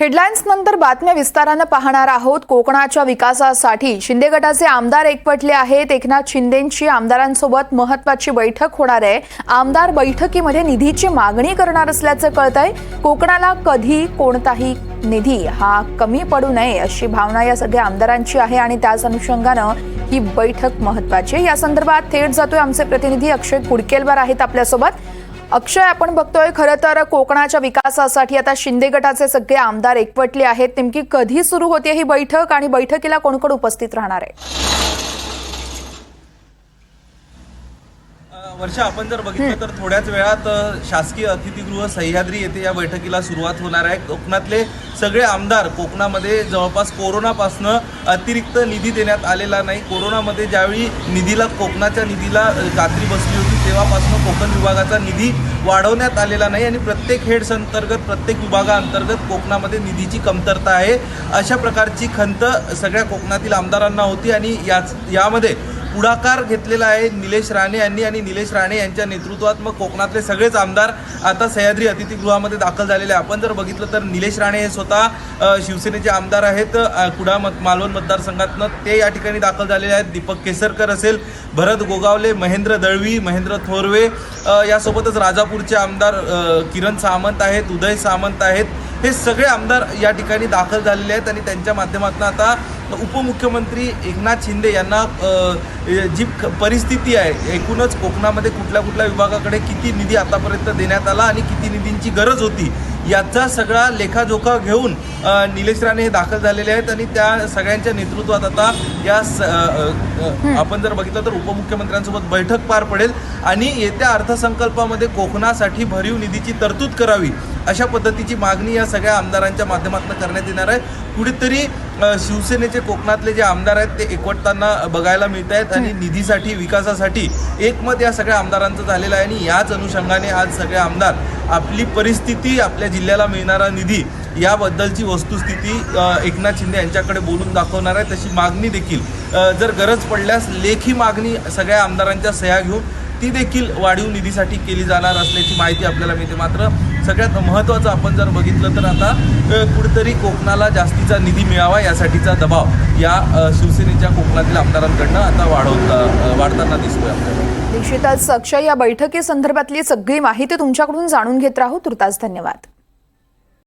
Headlines नंतर बातम्या विस्तारानं पाहणार आहोत. कोकणाच्या विकासासाठी शिंदे गटाचे आमदार एकपटले आहेत. एकनाथ शिंदेंची आमदारांसोबत महत्वाची बैठक होणार आहे. आमदार बैठकीमध्ये निधीची मागणी करणार असल्याचं कळतंय. कोकणाला कधी कोणताही निधी हा कमी पडू नये अशी भावना या सगळ्या आमदारांची आहे आणि त्याच अनुषंगानं ही बैठक महत्वाची आहे. या संदर्भात थेट जातोय आमचे प्रतिनिधी अक्षय कुडकेलवार आहेत आपल्यासोबत. अक्षय आपण बघतोय खरं तर कोकणाच्या विकासासाठी आता शिंदे गटाचे सगळे आमदार एकवटले आहेत. नेमकी कधी सुरू होते ही बैठक आणि बैठकीला कोण कोण उपस्थित राहणार आहे? वर्षा आपण जर बघितलं तर थोड्याच वेळात शासकीय अतिथीगृह सह्याद्री येथे या बैठकीला सुरुवात होणार आहे. कोकणातले सगळे आमदार कोकणामध्ये जवळपास कोरोनापासनं अतिरिक्त निधी देण्यात आलेला नाही. कोरोनामध्ये ज्यावेळी निधीला कोकणाच्या निधीला कात्री बसली होती तेव्हापासून कोकण विभागाचा निधी वाढवण्यात आलेला नाही आणि प्रत्येक हेड्स अंतर्गत प्रत्येक विभागाअंतर्गत कोकणामध्ये निधीची कमतरता आहे. अशा प्रकारची खंत सगळ्या कोकणातील आमदारांना होती आणि याच यामध्ये पुढाकार घेतलेला आहे निलेश राणे यांनी आणि निलेश राणे यांच्या नेतृत्वात मग कोकणातले सगळेच आमदार आता सह्याद्री अतिथीगृहामध्ये दाखल झालेले आहे. आपण जर बघितलं तर निलेश राणे हे स्वतः शिवसेनेचे आमदार आहेत. कुडा मत मालवण मतदारसंघातनं ते या ठिकाणी दाखल झालेले आहेत. दीपक केसरकर असेल भरत गोगावले महेंद्र दळवी महेंद्र थोरवे यासोबतच राजापूरचे आमदार किरण सामंत आहेत उदय सामंत आहेत. हे सगळे आमदार या ठिकाणी दाखल झालेले आहेत आणि त्यांच्या माध्यमातून आता उपमुख्यमंत्री एकनाथ शिंदे यांना जी परिस्थिती आहे एकूणच कोकणामध्ये कुठल्या कुठल्या विभागाकडे किती निधी आतापर्यंत देण्यात आला आणि किती निधींची गरज होती याचा सगळा लेखाजोखा घेऊन निलेश राणे हे दाखल झालेले आहेत आणि त्या सगळ्यांच्या नेतृत्वात आता या आपण जर बघितलं तर उपमुख्यमंत्र्यांसोबत बैठक पार पडेल आणि येत्या अर्थसंकल्पामध्ये कोकणासाठी भरीव निधीची तरतूद करावी अशा पद्धतीची मागणी या सगळ्या आमदारांच्या माध्यमातून करण्यात येणार आहे. कुठेतरी शिवसेनेचे कोकणातले जे आमदार आहेत ते एकवटताना बघायला मिळत आहेत आणि निधीसाठी विकासासाठी एकमत या सगळ्या आमदारांचं झालेलं आहे आणि याच अनुषंगाने आज सगळे आमदार आपली परिस्थिती आपल्या जिल्ह्याला मिळणारा निधी याबद्दलची वस्तुस्थिती एकनाथ शिंदे यांच्याकडे बोलून दाखवणार आहे. तशी मागणी देखील जर गरज पडल्यास लेखी मागणी सगळ्या आमदारांच्या सह्या घेऊन ती देखील वाढीव निधीसाठी केली जाणार असल्याची माहिती आपल्याला मिळते. मात्र सगळ्यात महत्त्वाचं आपण जर बघितलं तर आता कुठेतरी कोकणाला जास्तीचा निधी मिळावा यासाठीचा दबाव या शिवसेनेच्या कोकणातील आमदारांकडनं आता वाढवता वाढताना दिसतोय आपल्याला. निश्चितच अक्षय या बैठकीसंदर्भातली सगळी माहिती तुमच्याकडून जाणून घेत राहू. तुर्तास धन्यवाद.